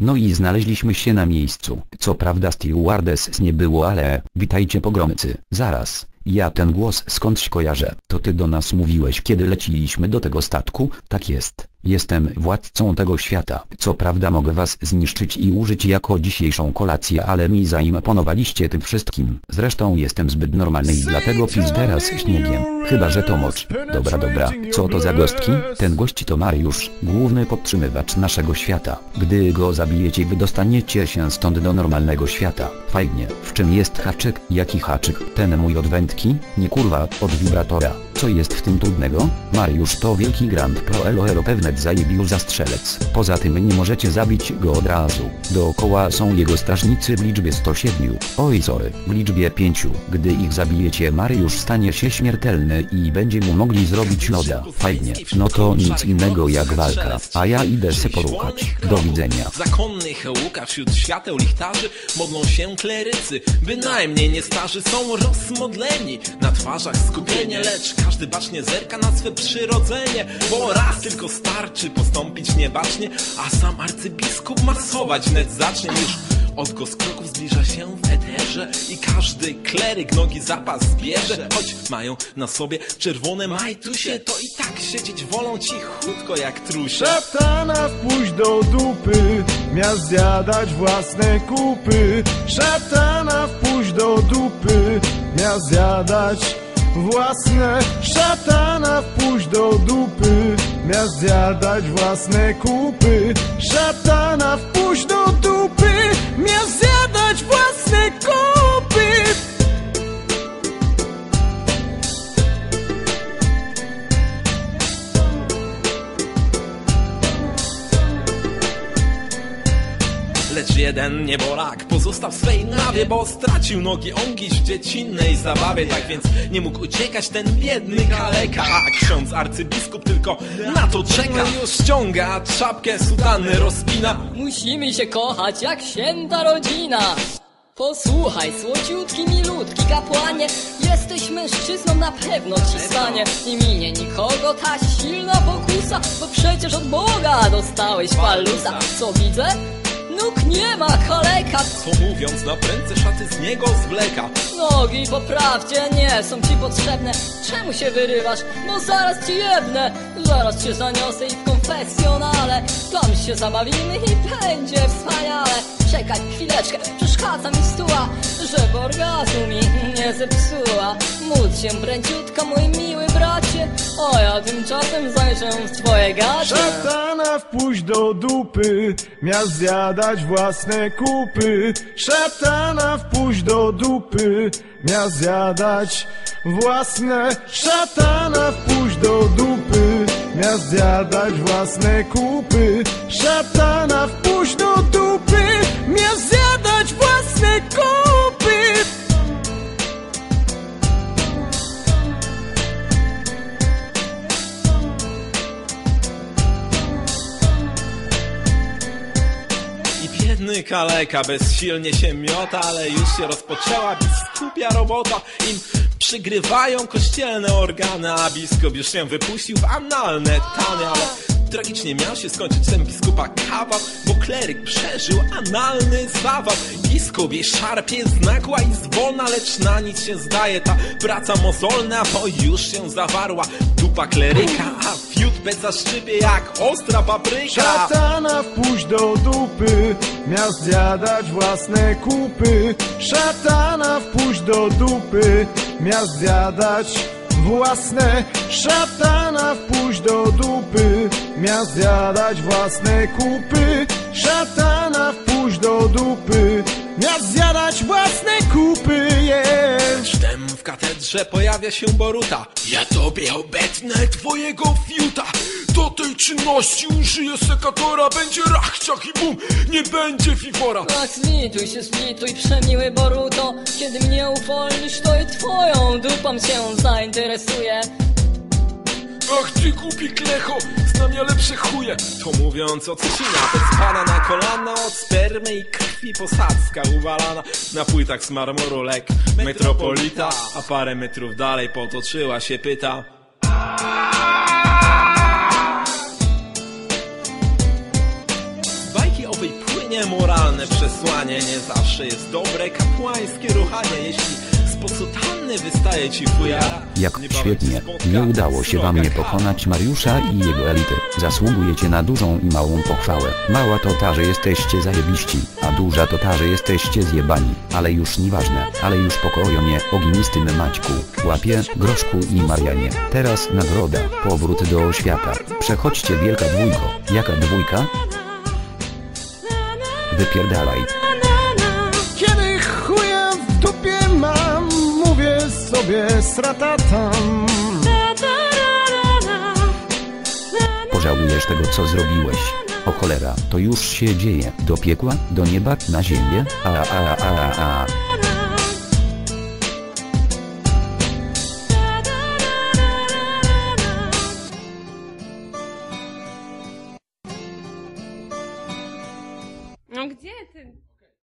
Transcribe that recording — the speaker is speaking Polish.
No i znaleźliśmy się na miejscu. Co prawda stewardess nie było ale, witajcie pogromcy. Zaraz, ja ten głos skądś kojarzę. To ty do nas mówiłeś kiedy leciliśmy do tego statku? Tak jest. Jestem władcą tego świata. Co prawda mogę was zniszczyć i użyć jako dzisiejszą kolację, ale mi zaimponowaliście tym wszystkim. Zresztą jestem zbyt normalny i dlatego pis teraz śniegiem. Chyba, że to mocz. Dobra, dobra. Co to za gostki? Ten gość to Mariusz, główny podtrzymywacz naszego świata. Gdy go zabijecie wydostaniecie się stąd do normalnego świata. Fajnie. W czym jest haczyk? Jaki haczyk? Ten mój od Nie kurwa, od wibratora. Co jest w tym trudnego? Mariusz to wielki Grand Pro Elo pewnet zajebił zastrzelec. Poza tym nie możecie zabić go od razu. Dookoła są jego strażnicy w liczbie 107. Oj sorry, w liczbie 5. Gdy ich zabijecie Mariusz stanie się śmiertelny i będzie mu mogli zrobić loda. Fajnie. No to nic innego jak walka. A ja idę se poruchać. Do widzenia. Zakonny Łukasz wśród świateł lichtarzy modlą się klerycy Bynajmniej nie starzy są rozmodleni Na twarzach skupienie, lecz każdy bacznie zerka na swe przyrodzenie Bo raz tylko starczy postąpić niebacznie A sam arcybiskup masować wnet zacznie Już odgłos kroków zbliża się w eterze I każdy kleryk nogi zapas bierze Choć mają na sobie czerwone majtusie To i tak siedzieć wolą cichutko jak trusie Szatana wpuść do dupy, miał zjadać własne kupy. Szatana wpuść do dupy, miał zjadać własne. Szatana wpuść do dupy, miał zjadać własne kupy. Szatana wpuść do dupy, miał zjadać własne jeden niebolak pozostał w swej nawie Bo stracił nogi. Ongiś w dziecinnej zabawie Tak więc nie mógł uciekać ten biedny kaleka. A ksiądz arcybiskup tylko na to czeka. Już. Ściąga czapkę, sutanny rozpina. Musimy się kochać jak święta rodzina. Posłuchaj, słodziutki, milutki kapłanie, jesteś mężczyzną, na pewno ci stanie. Nie minie nikogo ta silna pokusa, bo przecież od Boga dostałeś palusa. Co widzę? Nóg nie ma, kaleka. Co mówiąc na prędce szaty z niego zwleka Nogi po prawdzie nie są ci potrzebne. Czemu się wyrywasz? Bo zaraz ci jebnę. Zaraz cię zaniosę i w konfesjonale. Tam się zabawimy i będzie wspaniale. Czekaj chwileczkę, przeszkadza mi stuła, żeby orgazmu mi nie zepsuła. Módl się pręciutko, mój miły bracie, a ja tymczasem zajrzę w twoje gacie. Szatana wpuść do dupy, miał zjadać własne kupy. Szatana wpuść do dupy, miał zjadać własne. Szatana wpuść do dupy, miał zjadać własne kupy. Szatana wpuść do dupy, miał zjadać własne kupy. I biedny kaleka bezsilnie się miota, ale już się rozpoczęła biskupia robota. Im przygrywają kościelne organy, a biskup już się wypuścił w analne tany, ale tragicznie miał się skończyć ten biskupa kawał, bo kleryk przeżył analny zawał. Biskup jej szarpie znagła i zwolna, lecz na nic się zdaje ta praca mozolna, bo już się zawarła dupa kleryka, a fiut bez zaszczypie jak ostra papryka. Szatana wpuść do dupy, miał zjadać własne kupy. Szatana wpuść do dupy, miał zjadać własne. Szatana wpuść do dupy, miał zjadać własne kupy. Szatana wpuść do dupy, miał zjadać własne katedrze pojawia się Boruta. Ja tobie obetnę twojego fiuta. Do tej czynności użyję sekatora. Będzie rachciach i bum, nie będzie fifora. Tak, zlituj się, zlituj, przemiły Boruto. Kiedy mnie uwolnisz, to i twoją dupą się zainteresuję Ach ty głupi klecho, znam ja lepsze chuje. To mówiąc odcina, te spada na kolana Od spermy i krwi posadzka uwalana. Na płytach z marmuru lek metropolita A parę metrów dalej potoczyła się pyta Z bajki owej płynie zawsze jest dobre kapłańskie ruchanie Jeśli spod sutanny wystaje ci fujara Jak świetnie, nie udało się wam nie pokonać Mariusza i jego elity. Zasługujecie na dużą i małą pochwałę. Mała to ta, że jesteście zajebiści, a duża to ta, że jesteście zjebani. Ale już nieważne, ale już pokojonie, ognistym Maćku, Łapie, Groszku i Marianie. Teraz nagroda, powrót do świata. Przechodźcie wielka dwójko. Jaka dwójka? Wypierdalaj. Kiedy chuja w dupie mam, mówię sobie sratatam. Pożałujesz tego co zrobiłeś. O cholera, to już się dzieje. Do piekła, do nieba, na ziemię, a a a a a.